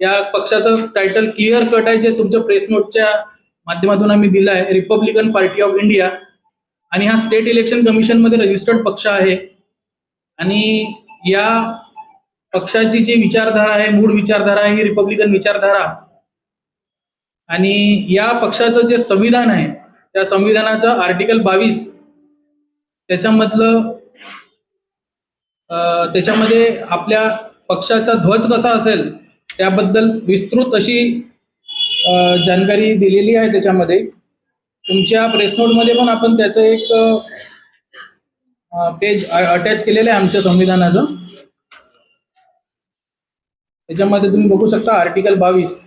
या पक्षाचं title clear cut आहे जे तुमच्या प्रेस नोटच्या माध्यमातून आम्ही दिलं आहे रिपब्लिकन पार्टी ऑफ इंडिया आणि हा स्टेट इलेक्शन कमिशनमध्ये रजिस्टर्ड पक्ष आहे. आणि या पक्षाची जी विचारधारा आहे मूळ विचारधारा आहे ही रिपब्लिकन विचारधारा. आणि या पक्षाचं जे संविधान आहे त्या संविधानाचं आर्टिकल बावीस त्याच्यामधलं त्याच्यामध्ये आपल्या पक्षाचा ध्वज कसा असेल त्याबद्दल विस्तृत अशी जानकारी दिलेली आहे त्याच्यामध्ये. तुमच्या प्रेस नोटमध्ये पण आपण त्याचं एक पेज अटॅच केलेलं आहे आमच्या संविधानाचं. त्याच्यामध्ये तुम्ही बघू शकता आर्टिकल बावीस.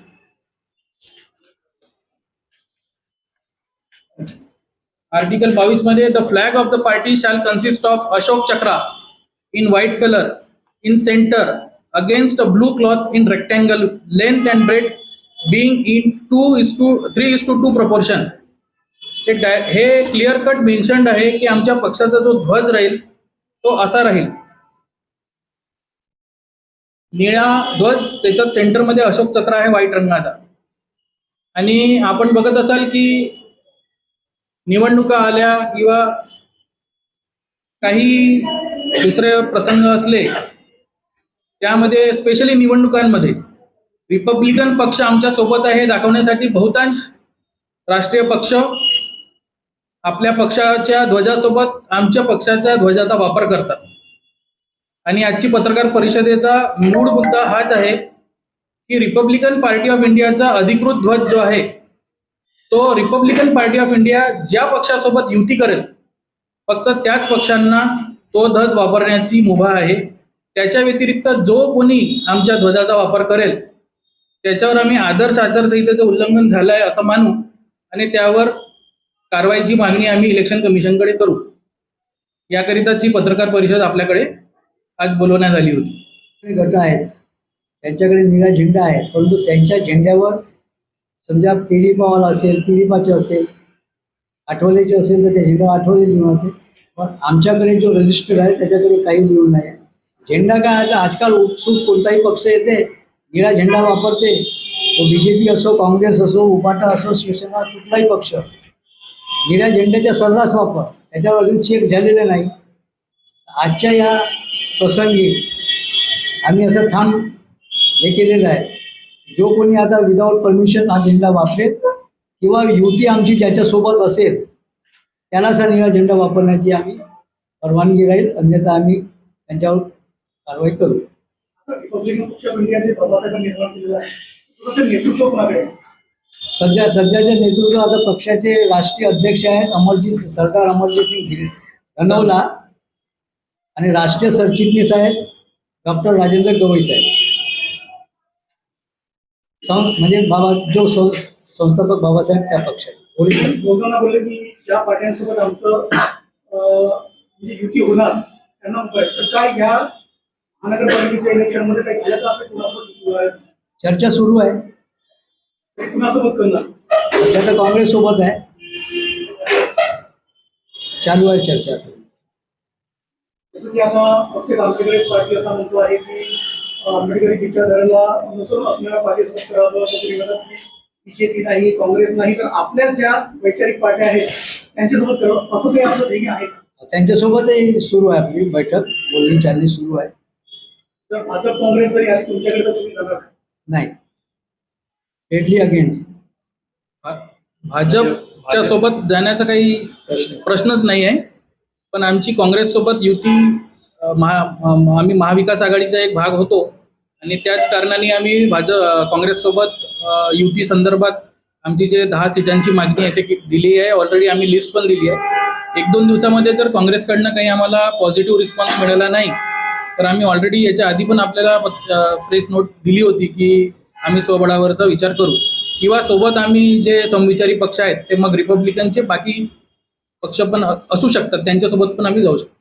आर्टिकल बावीसमध्ये the flag of the party shall consist of Ashok Chakra in white colour in centre against a blue cloth in rectangle length and breadth being in two is to three is two two proportion. हे हे clear cut mentioned आहे की आमच्या पक्षाचा जो ध्वज राहील तो असा राहील. निळा ध्वज त्याच्यात सेंटरमध्ये अशोक चक्र आहे व्हाईट रंगाचा. आणि आपण बघत असाल की निवडणुका आल्या किंवा काही दुसरे प्रसंग असले त्यामध्ये स्पेशली निवडणुकांमध्ये रिपब्लिकन पक्ष आमच्यासोबत आहे हे दाखवण्यासाठी बहुतांश राष्ट्रीय पक्ष आपल्या पक्षाच्या ध्वजासोबत आमच्या पक्षाच्या ध्वजाचा वापर करतात. आणि आजची पत्रकार परिषदेचा मूळ मुद्दा हाच आहे की रिपब्लिकन पार्टी ऑफ इंडियाचा अधिकृत ध्वज जो आहे तो रिपब्लिकन पार्टी ऑफ इंडिया ज्या पक्षासोबत युती करेल फक्त त्याच पक्षांना तो ध्वज वापरण्याची मुभा आहे. त्याच्या व्यतिरिक्त जो कोणी आमच्या ध्वजाचा वापर करेल त्याच्यावर आम्ही आदर्श आचारसंहितेचं उल्लंघन झालं आहे असं मानू आणि त्यावर कारवाईची मागणी आम्ही इलेक्शन कमिशनकडे करू. याकरिताच ही पत्रकार परिषद आपल्याकडे आज बोलवण्यात आली होती. गट आहेत. त्यांच्याकडे निळा झेंडा आहे. परंतु त्यांच्या झेंड्यावर समजा पिरिपावाला असेल पिरिपाचे असेल आठवलेचे असेल तर त्या झेंड्यावर आठवले लिहून होते पण आमच्याकडे जो रजिस्टर आहे त्याच्याकडे काही लिहून नाही. झेंडा काय आता आजकाल उत्सुक कोणताही पक्ष येते निळा झेंडा वापरते तो बी जे पी असो काँग्रेस असो उपाटा असो शिवसेना कुठलाही पक्ष निळ्या झेंड्याचा सर्रास वापर. त्याच्यावर अजून चेक झालेला नाही. आजच्या या प्रसंगी आम्ही असं ठाम हे केलेलं आहे. जो कोणी आता विदाऊट परमिशन हा झेंडा वापरेल किंवा युती आमची ज्याच्यासोबत असेल त्यालाच हा निळा झेंडा वापरण्याची आम्ही परवानगी राहील. अन्यथा आम्ही त्यांच्यावर कारवाई करू. रिपब्लिकन पक्ष ऑफ इंडियाचे बाबासाहेबांनी निर्माण केलेलं आहे नेतृत्व? सध्या सध्याचे नेतृत्व आता पक्षाचे राष्ट्रीय अध्यक्ष आहेत अमरजीत सरदार अमरजीत सिंग धनवला आणि राष्ट्रीय सरचिटणीस आहेत डॉक्टर राजेंद्र गवई साहेब. म्हणजे बाबा जो संस्थापक बाबासाहेब त्या पक्षाचे. बोलताना बोलले की ज्या पार्ट्यांसोबत आमचं म्हणजे युती होणार त्यांना काय घ्या? महानगरपालिकेच्या इलेक्शनमध्ये काही झालं का असं कुणासोबत? चर्चा सुरू आहे. ते कुणासोबत करणार? सध्या तर काँग्रेस सोबत आहे. चालू आहे चर्चा. जसं की आता प्रत्येक आंबेडकरी पार्टी असा म्हणतो आहे की अं, आंबेडकरी विचारधारेला अनुसरून असणाऱ्या पार्टीसोबत करावं तर म्हणतात की बीजेपी नाही काँग्रेस नाही तर आपल्या ज्या वैचारिक पार्ट्या आहेत त्यांच्यासोबत करावं. असं काही आपलं ध्येय आहे का? त्यांच्यासोबतही सुरू आहे आपली बैठक. बोलणी चालणी सुरू आहे. जर भाजप काँग्रेस जरी आली तुमच्याकडे तर तुम्ही जाणार का? नाही डेडली अगेन्स्ट भाजपच्या सोबत जाण्याचा काही प्रश्नच नाही आहे. पण आमची काँग्रेस सोबत युती अ, महा म- आम्ही महाविकास आघाडीचा एक भाग होतो. आणि त्याच कारणाने आम्ही भाज काँग्रेस सोबत युती संदर्भात आमची जे दहा सीटांची मागणी आहे ते की- दिली आहे. ऑलरेडी आम्ही लिस्ट पण दिली आहे. एक दोन दिवसामध्ये जर काँग्रेसकडनं काही आम्हाला पॉझिटिव्ह रिस्पॉन्स मिळाला नाही तर आम्ही ऑलरेडी याच्या आधी पण आपल्याला प्रेस नोट दिली होती की आम्ही स्वबळावरचा विचार करू. किंवा सोबत आम्ही जे समविचारी पक्ष आहेत ते मग रिपब्लिकनचे बाकी पक्ष पण असू शकतात. त्यांच्यासोबत पण आम्ही जाऊ शकतो.